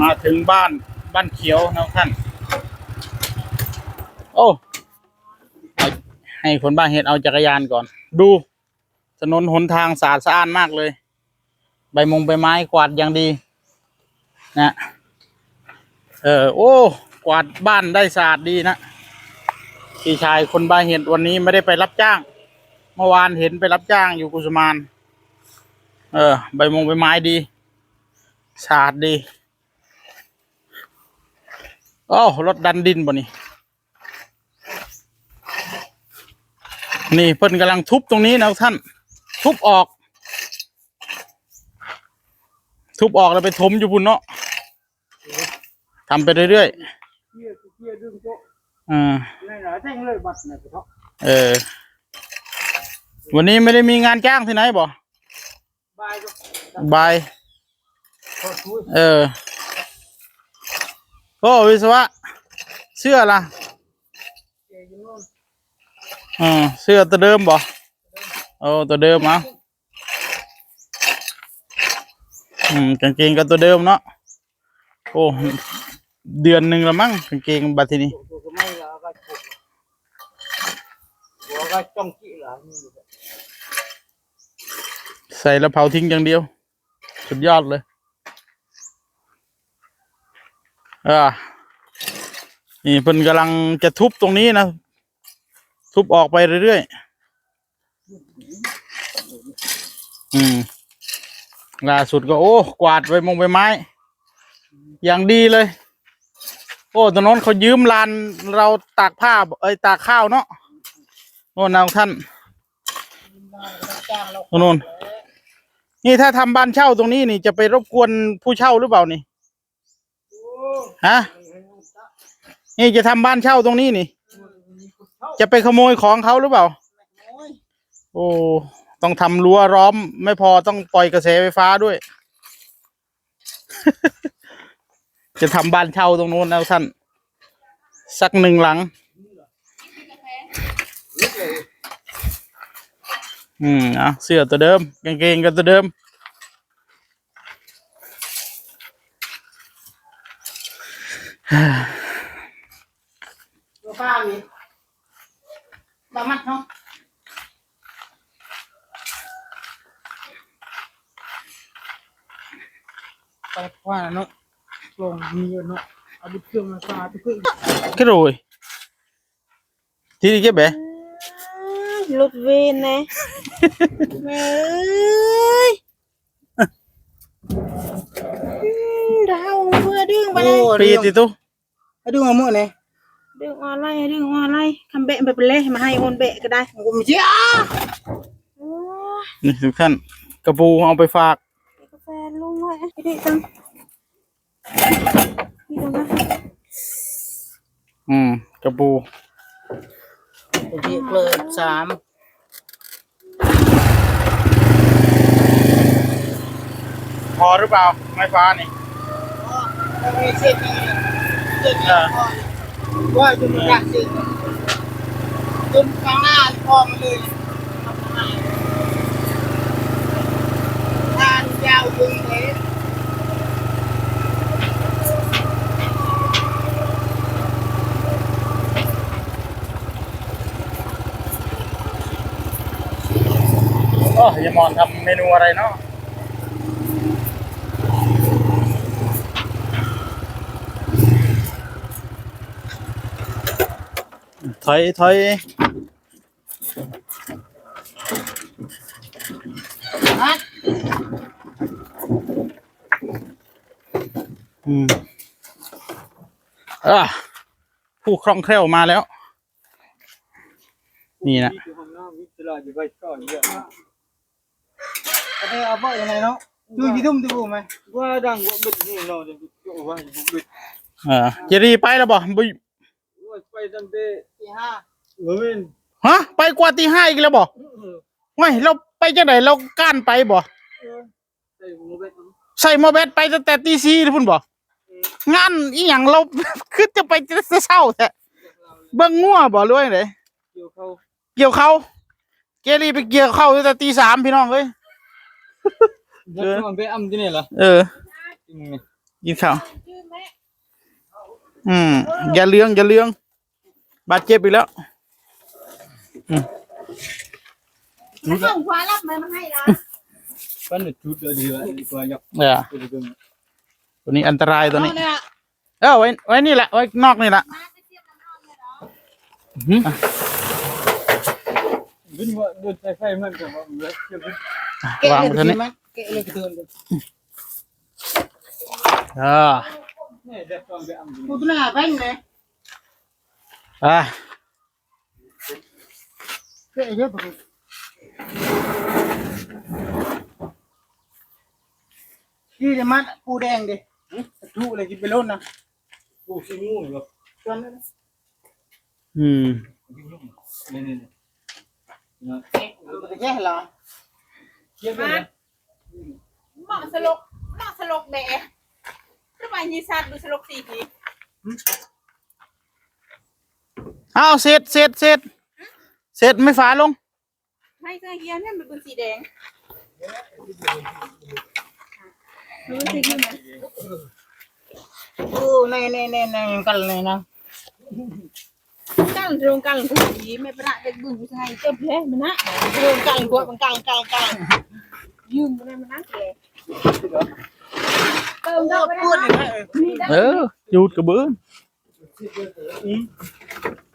มาถึงบ้านบ้านเขียวนะท่าน โอ้ให้คนบ้านเห็ดเอาจักรยานก่อน ดูถนนหนทางสะอาดสะอ้านมากเลย ใบมงใบไม้กวาดอย่างดี นะเออโอ้ กวาดบ้านได้สะอาดดีนะพี่ชายคนบ้านเห็ดวันนี้ไม่ได้ไปรับจ้าง เมื่อวานเห็นไปรับจ้างอยู่กุสมาน เออ ใบมงใบไม้ดีสะอาดดี โอ้รถดันดินบ่นี่นี่เพิ่นกำลังทุบตรงนี้นะท่าน ทุบออก ทุบออกแล้วไปถมอยู่พุ่นเนาะทำไปเรื่อยเกียร์เกียร์ดึงโต๊ะๆอ่าในหนาแท่งเลยบัตรเนี่ยกระทบเออ วันนี้ไม่ได้มีงานจ้างที่ไหนบ่บายก็บายขอช่วยเออ โอ้วิศวะเสื้อละอืมเสื้อตัวเดิมบ่โอ้ตัวเดิมเอาอืมกางเกงก็ตัวเดิมเนาะโอ้เดือนหนึ่งล้วมั้งกางเกงบัดทีนี้ใส่แล้วเผาทิ้งอย่างเดียว สุดยอดเลย อ่านี่เพิ่นกำลังจะทุบตรงนี้นะ ทุบออกไปเรื่อยๆอืมล่าสุดก็โอ้ กวาดใบมงใบไม้ อย่างดีเลย โอ้ตรงโน้นเขายืมลานเราตากผ้าเอ้ยตากข้าวเนาะโอ้นาวท่านจ้างเราตรงโน้นนี่ถ้าทำบ้านเช่าตรงนี้นี่จะไปรบกวนผู้เช่าหรือเปล่านี่ ฮะนี่จะทำบ้านเช่าตรงนี้นี่ จะไปขโมยของเขาหรือเปล่า โอ้ต้องทำรั้วล้อม ไม่พอต้องปล่อยกระแสไฟฟ้าด้วย จะทำบ้านเช่าตรงโน้นแล้วท่านสักหนึ่งหลัง อืมเอาเสื้อตัวเดิมกางเกงก็ตัวเดิม ตัวป้ามีบามัดเนาะไปว่าเนาะลงมีเนาะเอาบุเครื่องมาซาตัวเครื่อง cái rồi thì đi cái bé หลุดเว ไปเลย đi thì tu ให้ดูมาเมื่อไหร่ดึงออนไลน์ดึงออนไลน์คำเบะไปเป็นเล่มาให้โอนเบะก็ได้ผมไม่เชื่อโอ้ยนี่ทุกท่านกระปูเอาไปฝากกาแฟลุงไว้ไอ้เด็กจังนี่ตรงนั้นอืมกระปูผมเกลือสามพอหรือเปล่าไม้ฟ้านี่ ถ้ามีเส้นนี้เส้นนี้พอว่าจะมีรักสิจนข้างหน้าพอมาเลยทานยาวดึงเลยโอ้ยายมอนทำเมนูอะไรเนาะ ถอยถอยฮะอืมอะผู้คล่องแคล่วมาแล้ว นี่นะอันนี้เอาไปยังไงเนาะดูกี่ทุ่มดูไหมว่าดังว่าบึดนี่เนาะจะว่าบึดเออเจรีไปแล้วบ่บ่ว่า ไปตั้งแต่ตีห้าเว้นฮะไปกว่าตีห้าอีกแล้วบ่ไม่เราไปจังไหนเราก้านไปบ่ใส่หมูเบ็ดใส่หมอแบตไปตั้งแต่ตีสี่พุ่นบ่งานอีหยังเราคือจะไปจะเศร้าแท้เบิ่งงัวบ่รวยไหนเกี่ยวเข้าเกี่ยวเขาเกลีไปเกี่ยวเข้าตั้งแต่ตีสามพี่น้องเอ้ยเดี๋ยวมันไปอ้ำที่นี่เหรอเออจริงไงกินข้าวอืมอย่าเลี้ยงอย่าเลี้ยง บาดเจ็บอีกแล้วมันส่งควารับมามันให้ละปั้นจุดเดียวดีกว่ายักเนี่ยตัวเดิมตัวนี้อันตรายตัวนี้เอาเนี่ยเออไว้ไว้นี่แหละไว้นอกนี่แหละวินว่าเดินใส่ไฟมันก็ว่ามันเชื่อมวางไว้เท่านี้เกะเลยกระเทือนเลยเออเนี่ยเด็กต้องไปอ่ำกูตัวหน้าเป็นเลย อะเกะเยอะปะนี่จะมัดปูแดงดิทุอะไรกินไปล้นนะปูซีงูเหรอตัวนั้นอืมนี่นี่นี่นะมันจะแย่เหรอเยี่ยมเลยหมอสลกหมอสลกแบะทำไมยีซัดดูสลกสี่ที เอาเสร็จเสร็จเสร็จเสร็จไม่ฝาลงให้เสื้อเฮียเนี่ยมันเป็นสีแดงรู้สิที่มันโอ้ในในในในกันเลยนะกันโรงกันกูดีไม่ประเด็กบึ้งกูใช่เจ็บแผลมันนะเรื่องกันกวดมันกันกันกันยืมมันมันนะเลยเติมเลิเข้ากไปพูดได้เลยนะมีได้เออจูดกระเบื้องอืมมีได้จังไงอยู่จะดีอะอืมพอดีพอดีใครก็ให้นะไม่ดูใช่กันตัวเจนเราว่าเดี๋ยวเจไหนไหนอืมเสร็จเลยเนาะเดี๋ยวพูดอีกอีกดีให้อิดแปลงรุกเดอะโจเลยดิดูสิอะแหง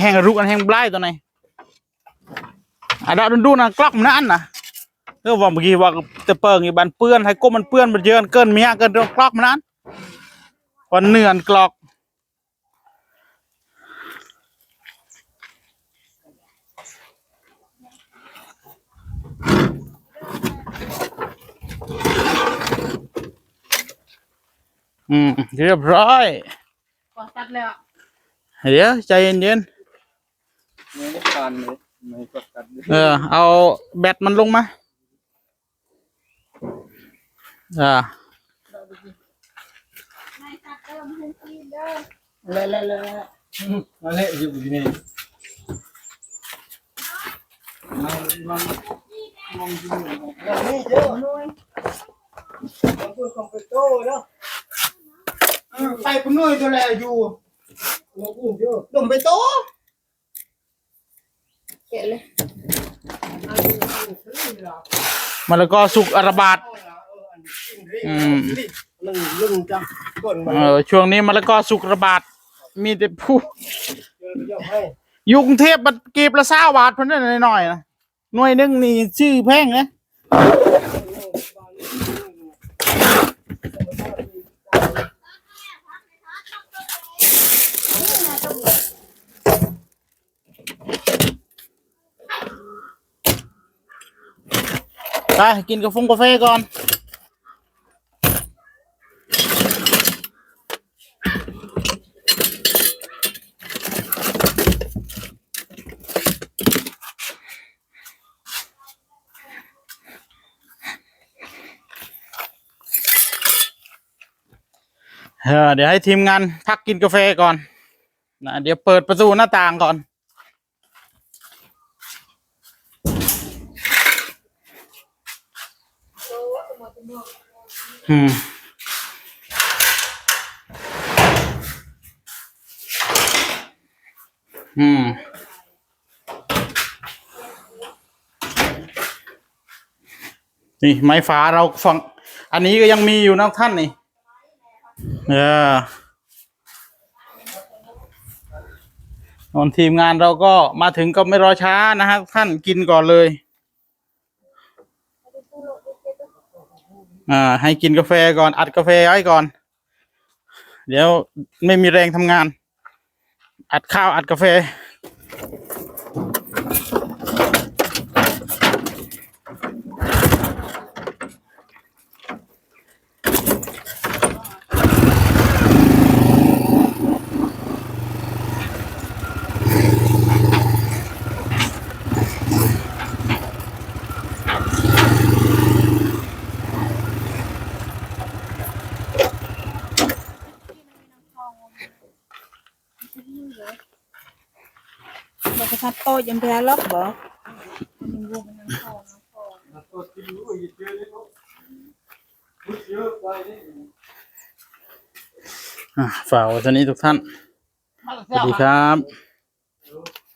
แหงรุกอันแหงบลายตัวไหนอะดาว ดูนะกลักมันอันนะเออว่าเมื่อกี้ว่าจะเปิงอีบันเปื้อนให้ก้มมันเปื้อนมันเยอะเกินเมียเกินเรื่องกลักมันอันวันเนือนกลอกอืมเรียบร้อยกดตัดแล้วเดี๋ยวใจเย็นไม่ได้การเลยไม่กดกันๆ เออ เอาแบตมันลงมาอ่าเติมให้กินเด้อเลยเลยเลยมาเละอยู่ที่นี่มันมันมองที่นี่แล้วนี่เยอะด้วยของพูดของไปโต้เนาะไปปุ่นน้อยตัวแลอยู่เราอุ้มเยอะดมไปโต กะเลยมันแล้วก็สุกอาราบาดอืมลึงลึงจังก่อนมาเออช่วงนี้มันแล้วก็สุกระบาด มีแต่ผู้เดี๋ยวให้อยู่กรุงเทพมันเก็บละเศร้าบาทเพิ่นได้หน่อยๆนะหน่วยหนึงนี่ชื่อแพงนะ ไปกินกาแฟกาแฟก่อนเออเดี๋ยวให้ทีมงานพักกินกาแฟก่อนนะเดี๋ยวเปิดประตูหน้าต่างก่อน อืมอืมนี่ไม้ฝาเราฟัง อันนี้ก็ยังมีอยู่นะท่านนี่เออนอนทีมงานเราก็มาถึงก็ไม่รอช้านะฮะท่านกินก่อนเลย อ่าให้กินกาแฟก่อนอัดกาแฟไว้ก่อน เดี๋ยวไม่มีแรงทำงาน อัดข้าวอัดกาแฟ อ นัดโตยังไปล็อกบ่อะฝากไว้เท่านี้ทุกท่าน สวัสดีครับ